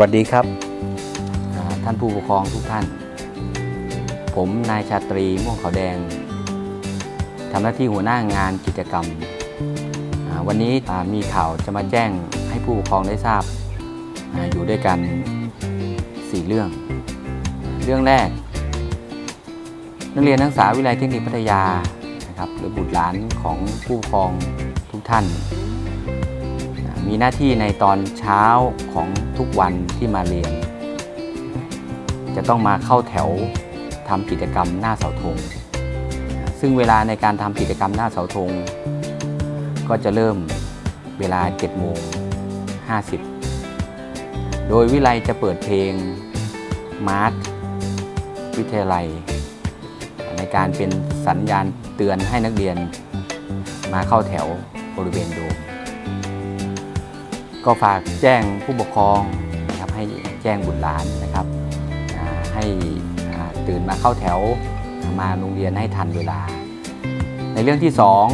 วัสดีครับ ท่านผู้ปกครองทุกท่าน ผมนายชาตรีม่วงขาวแดงทำหน้าที่หัวหน้างานกิจกรรม วันนี้มีข่าวจะมาแจ้งให้ผู้ปกครองได้ทราบอาอยู่ด้วยกัน 4 เรื่อง เรื่องแรก นักเรียนนักศึกษาวิทยาลัยเทคนิคพัทยานะครับหรือบุตรหลานของผู้ปกครองทุกท่าน มีหน้าที่ในตอนเช้าของทุกวันที่มาเรียน จะต้องมาเข้าแถวทำกิจกรรมหน้าเสาธงซึ่งเวลาในการทำกิจกรรมหน้าเสาธงก็จะเริ่มเวลา7โมง50 โดยวิไลจะเปิดเพลงมาร์ชวิทยาลัย ในการเป็นสัญญาณเตือนให้นักเรียนมาเข้าแถวบริเวณโดม ก็ฝากแจ้งผู้ปกครองนะครับให้แจ้งบุตรหลานนะครับให้ตื่นมาเข้าแถวมาโรงเรียนให้ทันเวลา ในเรื่องที่สอง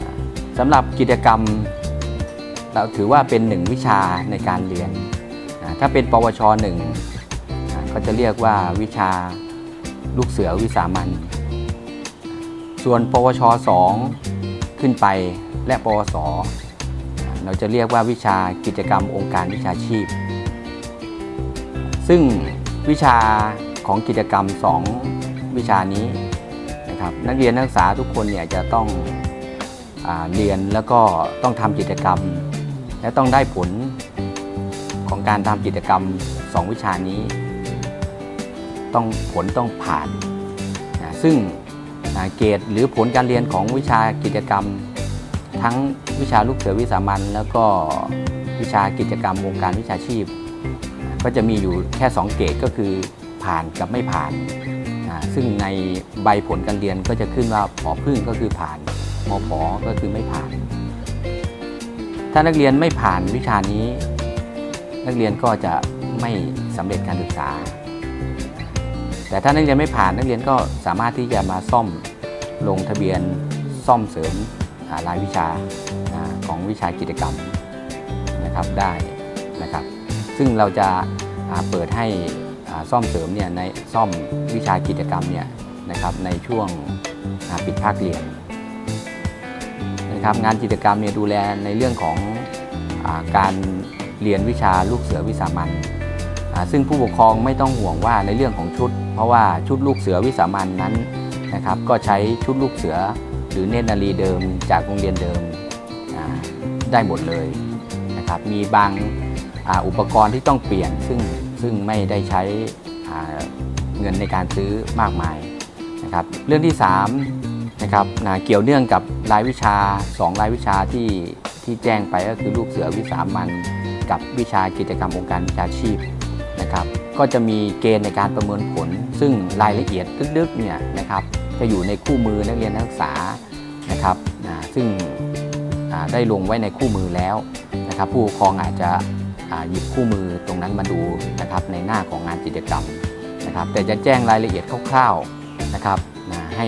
อ่าสำหรับกิจกรรม เราถือว่าเป็นหนึ่งวิชาในการเรียน ถ้าเป็นปวชหนึ่งก็จะเรียกว่าวิชาลูกเสือวิสามันส่วนปวชสองขึ้นไปและปวส เราจะเรียกว่าวิชากิจกรรมองค์การวิชาชีพ ซึ่งวิชาของกิจกรรม 2 วิชานี้นะครับนักเรียนนักศึกษาทุกคนเนี่ยจะต้องอเรียนแล้วก็ต้องทำกิจกรรม และต้องได้ผลของการทำกิจกรรม 2 วิชานี้ ต้องผลต้องผ่านนะซึ่งเกรดหรือผลการเรียนของวิชากิจกรรมทั้ง วิชาลูกเสือวิสามันแล้วก็วิชากิจกรรมวงการวิชาชีพ ก็จะมีอยู่แค่ 2 เกรดก็คือผ่านกับไม่ผ่าน ซึ่งในใบผลการเรียนก็จะขึ้นว่าผอพึ่งก็คือผ่านมผอก็คือไม่ผ่าน ถ้านักเรียนไม่ผ่านวิชานี้ นักเรียนก็จะไม่สำเร็จการศึกษา แต่ถ้านักเรียนไม่ผ่านนักเรียนก็สามารถที่จะมาซ่อมลงทะเบียนซ่อมเสริมรายวิชา ของวิชากิจกรรมนะครับได้นะครับ ซึ่งเราจะเปิดให้ซ่อมเสริมเนี่ยในซ่อมวิชากิจกรรมเนี่ยนะครับในช่วงปิดภาคเรียนนะครับงานกิจกรรมเนี่ยดูแลในเรื่องของอการเรียนวิชาลูกเสือวิสามันซึ่งผู้ปกครองไม่ต้องห่วงว่าในเรื่องของชุด เพราะว่าชุดลูกเสือวิสามันนั้นนะครับก็ใช้ชุดลูกเสือหรือเนตรนารีเดิมจากโรงเรียนเดิม ได้หมดเลยนะครับมีบางอาอุปกรณ์ที่ต้องเปลี่ยนซึ่งซึ่งไม่ได้ใช้เงินในการซื้อมากมายนะครับเรื่องที่3นะครับนะเกี่ยวเนื่องกับรายวิชา 2 รายวิชาที่ที่แจ้งไปก็คือลูกเสือวิสามันกับวิชากิจกรรมองค์การวิชาชีพนะครับก็จะมีเกณฑ์ในการประเมินผล ซึ่งรายละเอียดลึกๆเนี่ยนะครับจะอยู่ในคู่มือนักเรียนนักศึกษานะครับนะซึ่ง ได้ลงไว้ในคู่มือแล้วนะครับผู้ปกครองอาจจะหยิบคู่มือตรงนั้นมาดูนะครับในหน้าของงานกิจกรรมนะครับแต่จะแจ้งรายละเอียดคร่าวๆนะครับนะให้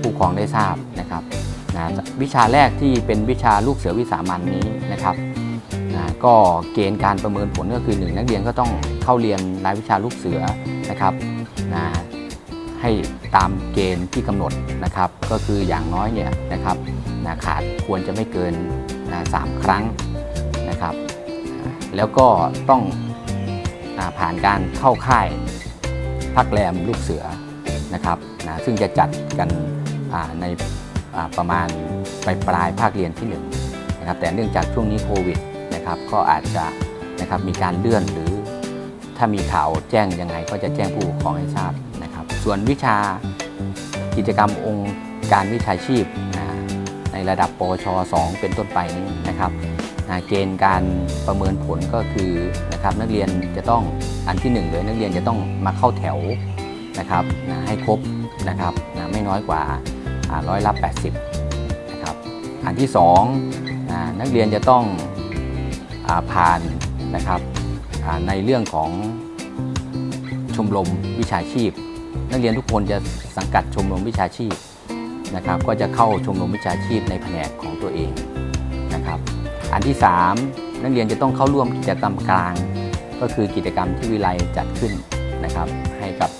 ผู้ปกครองได้ทราบนะครับนะวิชาแรกที่เป็นวิชาลูกเสือวิสามันนี้นะครับนะก็เกณฑ์การประเมินผลก็คือหนึ่งนักเรียนก็ต้องเข้าเรียนรายวิชาลูกเสือนะครับนะให้ตามเกณฑ์ที่กำหนดนะครับ ก็คืออย่างน้อยเนี่ยนะครับ นะขาดควรจะไม่เกินนะสามครั้งนะครับ แล้วก็ต้องอผ่านการเข้าค่ายพักแรมลูกเสือนะครับนะซึ่งจะจัดกันในประมาณปลายปลายภาคเรียนที่1นะครับแต่เนื่องจากช่วงนี้โควิดนะครับก็อาจจะนะครับมีการเลื่อนหรือถ้ามีข่าวแจ้งยังไงก็จะแจ้งผู้ปกครองให้ทราบนะครับ ส่วนวิชากิจกรรมองค์การวิชาชีพ ระดับปช 2 เป็นต้นไปนี้นะครับเกณฑ์การประเมินผลก็คือนะครับนักเรียนจะต้องอันที่1เลยนักเรียนจะต้องมาเข้าแถวนะครับนะให้ครบนะครับนะไม่น้อยกว่าร้อยละ80นะครับอันที่2นะนักเรียนจะต้องอผ่านนะครับในเรื่องของชมรมวิชาชีพ นักเรียนทุกคนจะสังกัดชมรมวิชาชีพ นะครับก็จะเข้าชมรมวิชาชีพในแผนกของตัวเองนะครับอันที่ 3 นักเรียนจะต้องเข้าร่วมกิจกรรมกลาง ก็คือกิจกรรมที่วิไลจัดขึ้นนะครับให้กับ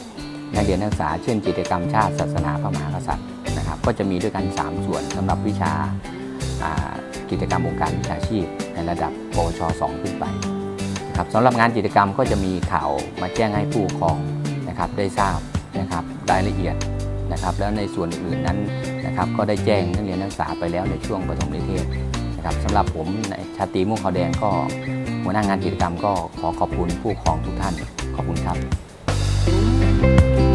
นักเรียนนักศึกษาเช่นกิจกรรมชาติศาสนาพระมหากษัตริย์นะครับก็จะมีด้วยกัน 3 ส่วนสำหรับวิชาอ่ากิจกรรมองค์การวิชาชีพในระดับปวช 2 ขึ้นไปนะครับสำหรับงานกิจกรรมก็จะมีข่าวมาแจ้งให้ผู้ปกครองนะครับได้ทราบนะครับรายละเอียด นะครับแล้วในส่วนอื่นๆนั้นนะครับก็ได้แจ้งนักเรียนนักศึกษาไปแล้วในช่วงปฐมนิเทศนะครับสำหรับผมในชาตรีมุ่งขาวแดงก็หัวหน้างานกิจกรรมก็ขอขอบคุณผู้ปกครองทุกท่านขอบคุณครับ